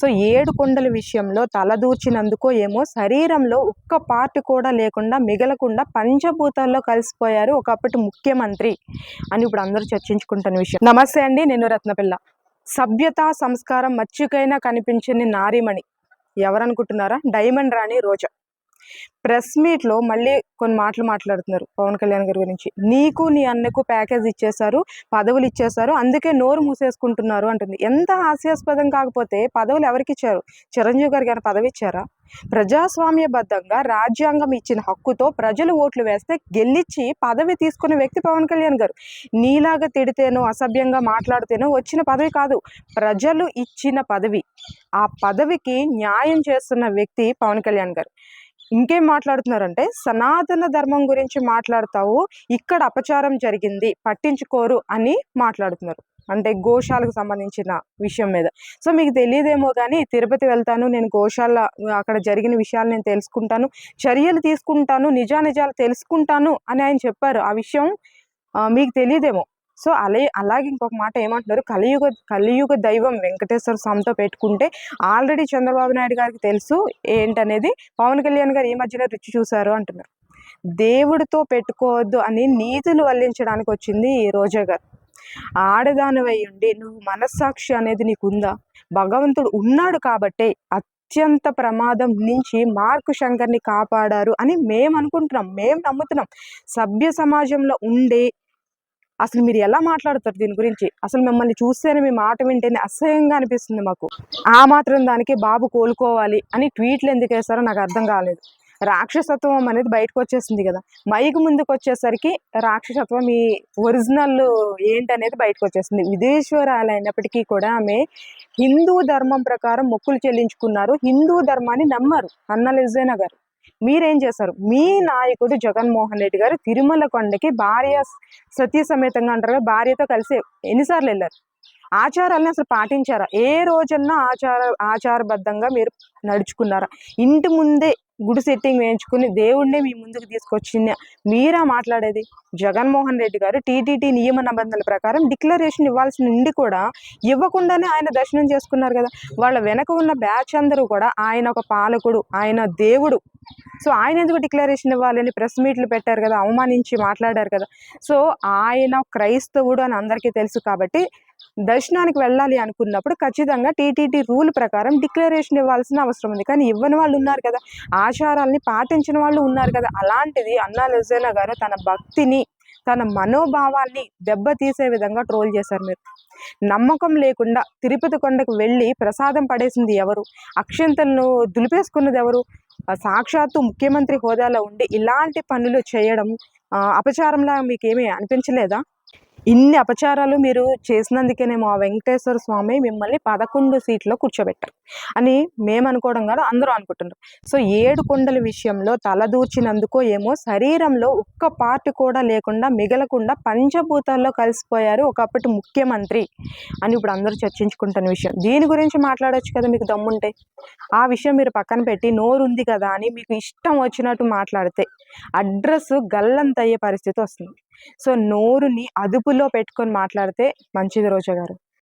So ఏడు కొండల విషయంలో తలదూర్చినందుకో ఏమో శరీరంలో ఒక్క పార్ట్ కూడా లేకుండా మిగలకుండా పంచభూతాల్లో కలిసిపోయారు ఒకప్పటి ముఖ్యమంత్రి అని ఇప్పుడు అందరూ చర్చించుకుంటున్న విషయం. నమస్తే అండి నేను రత్నపిల్ల. సభ్యత సంస్కారం మచ్చికైనా కనిపించని నారీమణి. ఎవరనుకుంటున్నారా? డైమండ్ రాణి రోజా. ప్రెస్ మీట్లో మళ్ళీ కొన్ని మాటలు మాట్లాడుతున్నారు పవన్ కళ్యాణ్ గారి గురించి. నీకు నీ అన్నకు ప్యాకేజ్ ఇచ్చేశారు పదవులు ఇచ్చేశారు అందుకే నోరు మూసేసుకుంటున్నారు అంటుంది. ఎంత హాస్యాస్పదం కాకపోతే పదవులు ఎవరికి ఇచ్చారు చిరంజీవి గారికి ఏమైనా పదవి ఇచ్చారా? ప్రజాస్వామ్యబద్ధంగా రాజ్యాంగం ఇచ్చిన హక్కుతో ప్రజలు ఓట్లు వేస్తే గెలిచి పదవి తీసుకున్న వ్యక్తి పవన్ కళ్యాణ్ గారు. నీలాగా తిడితేనో అసభ్యంగా మాట్లాడితేనో వచ్చిన పదవి కాదు ప్రజలు ఇచ్చిన పదవి. ఆ పదవికి న్యాయం చేస్తున్న వ్యక్తి పవన్ కళ్యాణ్ గారు. ఇంకేం మాట్లాడుతున్నారంటే సనాతన ధర్మం గురించి మాట్లాడతావు ఇక్కడ అపచారం జరిగింది పట్టించుకోరు అని మాట్లాడుతున్నారు. అంటే గోశాలకు సంబంధించిన విషయం మీద. సో మీకు తెలియదేమో కానీ తిరుపతి వెళ్తాను నేను గోశాల అక్కడ జరిగిన విషయాలు నేను తెలుసుకుంటాను చర్యలు తీసుకుంటాను నిజానిజాలు తెలుసుకుంటాను అని ఆయన చెప్పారు. ఆ విషయం మీకు తెలియదేమో. సో అలా అలాగే ఇంకొక మాట ఏమంటున్నారు? కలియుగ కలియుగ దైవం వెంకటేశ్వర స్వామితో పెట్టుకుంటే ఆల్రెడీ చంద్రబాబు నాయుడు గారికి తెలుసు ఏంటనేది పవన్ కళ్యాణ్ గారు ఈ మధ్యన రుచి చూశారు అంటున్నారు. దేవుడితో పెట్టుకోవద్దు అని నీతులు వల్లించడానికి వచ్చింది ఈ రోజా గారు. ఆడదానివై ఉండి నువ్వు మనస్సాక్షి అనేది నీకుందా? భగవంతుడు ఉన్నాడు కాబట్టే అత్యంత ప్రమాదం నుంచి మార్కు శంకర్ని కాపాడారు అని మేము అనుకుంటున్నాం మేము నమ్ముతున్నాం. సభ్య సమాజంలో ఉండే అసలు మీరు ఎలా మాట్లాడతారు దీని గురించి? అసలు మిమ్మల్ని చూస్తేనే మీ మాట వింటేనే అసహ్యంగా అనిపిస్తుంది మాకు. ఆ మాత్రం దానికి బాబు కోలుకోవాలి అని ట్వీట్లు ఎందుకు వేస్తారో నాకు అర్థం కాలేదు. రాక్షసత్వం అనేది బయటకు వచ్చేసింది కదా. మైకు ముందుకు వచ్చేసరికి రాక్షసత్వం ఈ ఒరిజినల్ ఏంటనేది బయటకు వచ్చేసింది. విదేశ్వరాలు అయినప్పటికీ కూడా ఆమె హిందూ ధర్మం ప్రకారం మొక్కులు చెల్లించుకున్నారు. హిందూ ధర్మాన్ని నమ్మారు అన్న లిజేనా గారు. మీరేం చేస్తారు? మీ నాయకుడు జగన్మోహన్ రెడ్డి గారు తిరుమల కొండకి భార్య సతీ సమేతంగా అంటారు భార్యతో కలిసి ఎన్నిసార్లు వెళ్ళారు? ఆచారాలను అసలు పాటించారా? ఏ రోజన్నా ఆచార ఆచారబద్ధంగా మీరు నడుచుకున్నారా? ఇంటి ముందే గుడి సెట్టింగ్ వేయించుకుని దేవుణ్ణే మీ ముందుకు తీసుకొచ్చింది. మీరా మాట్లాడేది? జగన్మోహన్ రెడ్డి గారు టీటీటీ నియమ నిబంధనల ప్రకారం డిక్లరేషన్ ఇవ్వాల్సిన ఉండి కూడా ఇవ్వకుండానే ఆయన దర్శనం చేసుకున్నారు కదా. వాళ్ళ వెనక ఉన్న బ్యాచ్ అందరూ కూడా ఆయన ఒక పాలకుడు ఆయన దేవుడు సో ఆయన ఎందుకు డిక్లరేషన్ ఇవ్వాలని ప్రెస్ మీట్లు పెట్టారు కదా అవమానించి మాట్లాడారు కదా. సో ఆయన క్రైస్తవుడు అని అందరికీ తెలుసు కాబట్టి దర్శనానికి వెళ్ళాలి అనుకున్నప్పుడు ఖచ్చితంగా టీటీటీ రూల్ ప్రకారం డిక్లరేషన్ ఇవ్వాల్సిన అవసరం ఉంది. కానీ ఇవ్వని వాళ్ళు ఉన్నారు కదా ఆచారాల్ని పాటించిన వాళ్ళు ఉన్నారు కదా అలాంటిది అన్నా లెజేనా గారు తన భక్తిని తన మనోభావాల్ని దెబ్బతీసే విధంగా ట్రోల్ చేశారు మీరు. నమ్మకం లేకుండా తిరుపతి కొండకు వెళ్ళి ప్రసాదం పడేసింది ఎవరు? అక్షంతలను దులిపేసుకున్నది ఎవరు? సాక్షాత్తు ముఖ్యమంత్రి హోదాలో ఉండి ఇలాంటి పనులు చేయడం అపచారంలా మీకేమీ అనిపించలేదా? ఇన్ని అపచారాలు మీరు చేసినందుకేనేమో ఆ వెంకటేశ్వర స్వామి మిమ్మల్ని పదకొండు సీట్లో కూర్చోబెట్టారు అని మేము అనుకోవడం కాదు అందరూ అనుకుంటున్నారు. సో ఏడు కొండల విషయంలో తలదూర్చినందుకో ఏమో శరీరంలో ఒక్క పార్ట్ కూడా లేకుండా మిగలకుండా పంచభూతాల్లో కలిసిపోయారు ఒకప్పటి ముఖ్యమంత్రి అని ఇప్పుడు అందరూ చర్చించుకుంటున్న విషయం. దీని గురించి మాట్లాడవచ్చు కదా మీకు దమ్ముంటే. ఆ విషయం మీరు పక్కన పెట్టి నోరుంది కదా అని మీకు ఇష్టం వచ్చినట్టు మాట్లాడితే అడ్రస్ గల్లంతయ్యే పరిస్థితి వస్తుంది. సో నోరుని అదుపులో పెట్టుకొని మాట్లాడితే మంచిది రోజా గారు.